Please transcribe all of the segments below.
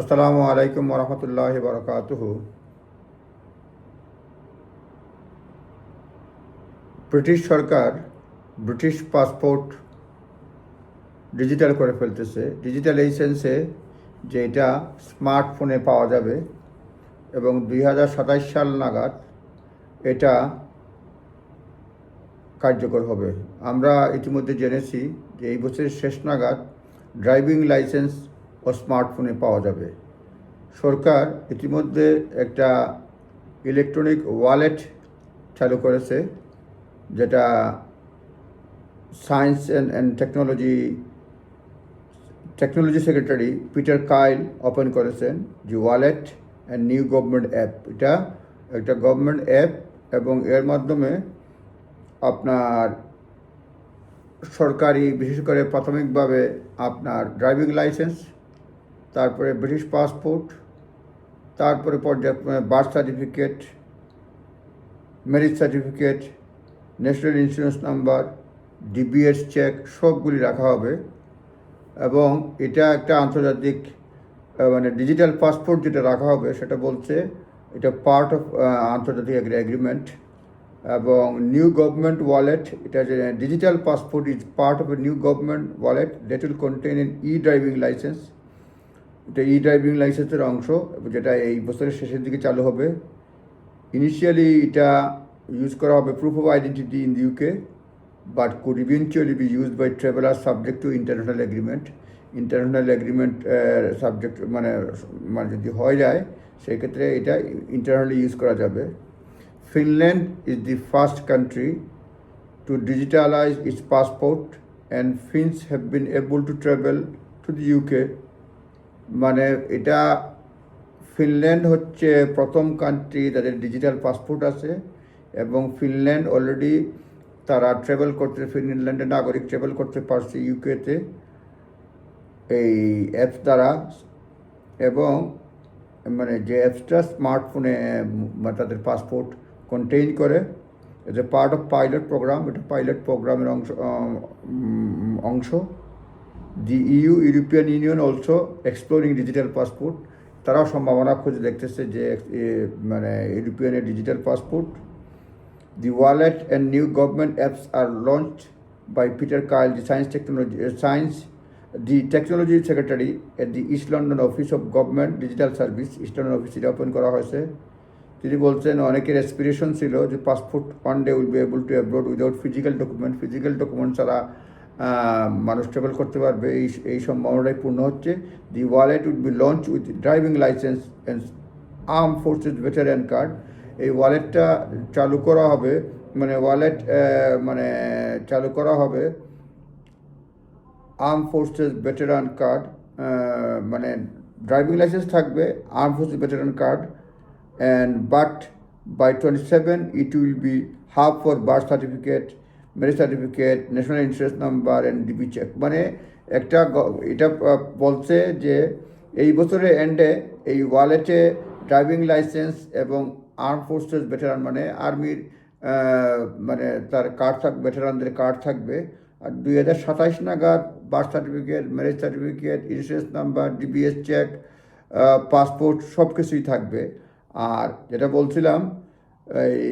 আসসালামু আলাইকুম রহমতুল্লাহ বরকাতুহ। ব্রিটিশ সরকার ব্রিটিশ পাসপোর্ট ডিজিটাল করে ফেলতেছে। ডিজিটাল এই সেন্সে যে এটা স্মার্টফোনে পাওয়া যাবে এবং দুই সাল নাগাদ এটা কার্যকর হবে। আমরা ইতিমধ্যে জেনেছি যে এই বছরের শেষ নাগাদ ড্রাইভিং লাইসেন্স ও স্মার্টফোনে পাওয়া যাবে। সরকার ইতিমধ্যে একটা ইলেকট্রনিক ওয়ালেট চালু করেছে, যেটা science and and technology technology secretary Peter Kyle open করেছেন যে wallet and new government app. এটা একটা গভর্নমেন্ট অ্যাপ এবং এর মাধ্যমে আপনার সরকারি, বিশেষ করে প্রাথমিকভাবে আপনার ড্রাইভিং লাইসেন্স তারপরে ব্রিটিশ পাসপোর্ট তারপরে পর্যায়ে birth certificate marriage certificate national insurance number DBS check সবগুলি রাখা হবে। এবং এটা একটা আন্তর্জাতিক মানে ডিজিটাল পাসপোর্ট যেটা রাখা হবে, সেটা বলছে এটা পার্ট অফ আন্তর্জাতিক অ্যাগ্রিমেন্ট এবং নিউ গভর্নমেন্ট ওয়ালেট এটা যে digital passport is part of a new government wallet that will contain e driving licence এটা ই ড্রাইভিং লাইসেন্সের অংশ, যেটা এই বছরের শেষের দিকে চালু হবে। ইনিশিয়ালি এটা ইউজ করা হবে proof of identity in UK but could eventually be use by traveller subject to international agreement international agreement subject মানে মানে যদি হয়ে যায়, সেক্ষেত্রে এটা ইন্টারনালি ইউজ করা যাবে। Finland is the first country to digitalize its passport, and Finns have been able to travel to the UK মানে এটা ফিনল্যান্ড হচ্ছে প্রথম কান্ট্রি তাদের ডিজিটাল পাসপোর্ট আছে এবং ফিনল্যান্ড অলরেডি তারা ট্রাভেল করতে ফিনল্যান্ডের নাগরিক ট্রাভেল করতে পারছে ইউকেতে এই অ্যাপস দ্বারা এবং মানে যে অ্যাপসটা স্মার্টফোনে তাদের পাসপোর্ট কন্টেইন করে as a part of pilot programme এটা পাইলট প্রোগ্রামের অংশ অংশ। The U European Union also exploring digital passport তারাও সম্ভাবনা খুঁজে দেখতেছে যে মানে ইউরোপিয়ানের digital passport the wallet and new government apps are launch by Peter Kyle the science technology science the technology secretary at the east London office of government digital service east London office এটা open করা হয়েছে। তিনি বলছেন, অনেকের expiration ছিল যে passport one day will be able to abroad without physical document physical document ছাড়া মানুষ ট্রাভেল করতে পারবে। এই এই সম্ভাবনাটাই পূর্ণ হচ্ছে। The wallet will be launch with driving licence and arm forces veteran card এই ওয়ালেটটা চালু করা হবে মানে ওয়ালেট মানে চালু করা হবে আর্ম ফোর্সেস ভেটারান কার্ড মানে ড্রাইভিং লাইসেন্স থাকবে arm forces veteran card and but by twenty seven it will be half for birth certificate marriage certificate national insurance number and DB check মানে একটা এটা বলছে যে এই বছরের এন্ডে এই ওয়ালেটে ড্রাইভিং লাইসেন্স এবং আর্ম ফোর্সেস ভেটারান মানে আর্মির মানে তার কার্ড থাক ভেটারানদের কার্ড থাকবে। আর দুই হাজার সাতাইশ নাগাদ birth certificate marriage certificate insurance number DBS check passport সব কিছুই থাকবে। আর যেটা বলছিলাম, এই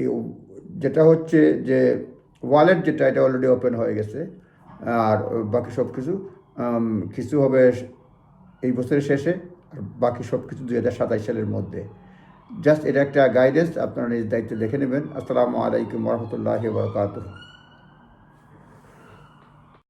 এই যেটা হচ্ছে যে ওয়ালেট যেটা, এটা অলরেডি ওপেন হয়ে গেছে। আর বাকি সব কিছু কিছু হবে এই বছরের শেষে, আর বাকি সব কিছু দুই হাজার সাতাইশ সালের মধ্যে। জাস্ট এটা একটা গাইডেন্স আপনারা নিজের দায়িত্বে দেখে নেবেন। আসসালামু আলাইকুম রহমতুল্লাহ বরকাতুহ।